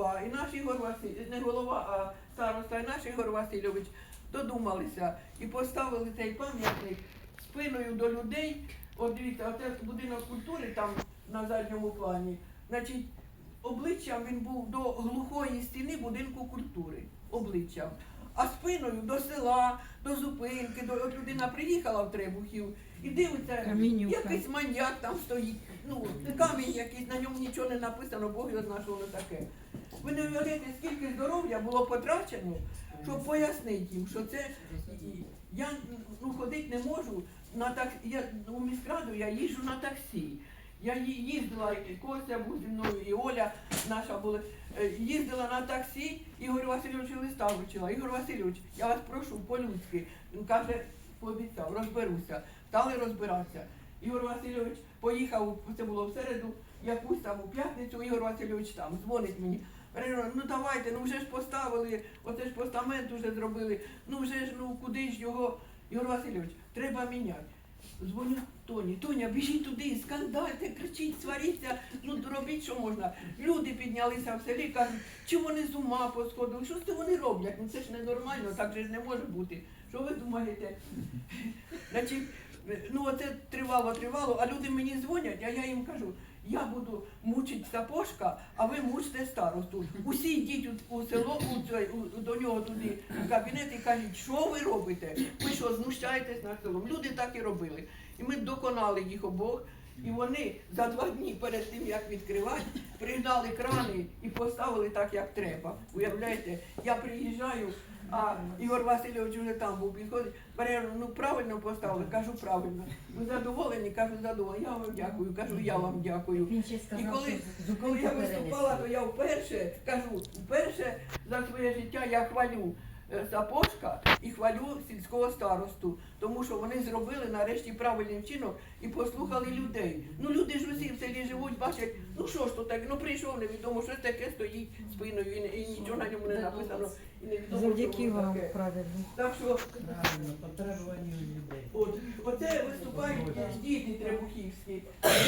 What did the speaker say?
голова, і наш Ігор Васильович, не голова, а староста, і наш Ігор Васильович додумалися і поставили цей пам'ятник спиною до людей. От дивіться, оце будинок культури там на задньому плані. Значить, обличчям він був до глухої стіни будинку культури. Обличчям. А спиною до села, до зупинки, до от людина приїхала в Требухів і дивиться, Камінюка. якийсь маньяк там стоїть. Ну, камінь якийсь, на ньому нічого не написано, Бог його знає, що воно таке. Ви не уявляєте, скільки здоров'я було потрачено, щоб пояснити їм, що це я ну, ходити не можу. На так, я у міськраду я їжджу на таксі. Я їздила, і Костя був зі мною, і Оля наша була. Е, Їздила на таксі, Ігор Васильович листа вручила. Ігор Васильович, я вас прошу по-людськи. Каже, пообіцяв, розберуся. Стали розбиратися. Ігор Васильович поїхав, це було в середу, якусь там у п'ятницю, Ігор Васильович там дзвонить мені. Ну давайте, ну вже ж поставили, оце ж постамент вже зробили, ну вже ж ну куди ж його, Ігор Васильович, треба міняти. Дзвоню Тоні, Тоня, біжіть туди, скандальте, кричіть, сваріться, ну робіть, що можна. Люди піднялися в селі, кажуть, чи вони з ума посходили, що це вони роблять? Ну це ж ненормально, так же ж не може бути. Що ви думаєте? Значить, ну оце тривало, тривало, а люди мені дзвонять, а я їм кажу, я буду мучити сапожка, а ви мучите старосту. Усі йдіть у, у село, у, у- до нього туди в кабінет і кажіть, що ви робите? Ви що, знущаєтесь над селом? Люди так і робили. І ми доконали їх обох. І вони за два дні перед тим, як відкривати, пригнали крани і поставили так, як треба. Уявляєте, я приїжджаю, а Ігор Васильович вже там був, підходить, бере, ну правильно поставили, кажу правильно. Ви задоволені? Кажу, задоволені. Я вам дякую, кажу, я вам дякую. Він ще І сказав, коли, що коли я виступала, то я вперше кажу, вперше за своє життя я хвалю Сапожка і хвалю сільського старосту, тому що вони зробили нарешті правильним чином і послухали людей. Ну люди ж усі в селі живуть, бачать, ну що ж то так, ну прийшов невідомо, що таке стоїть спиною і, не- і нічого на ньому не написано, і невідомо. Завдяки вам, таке. правильно. Так що Правильно, потребування людей. От, оце виступають діти требухівські.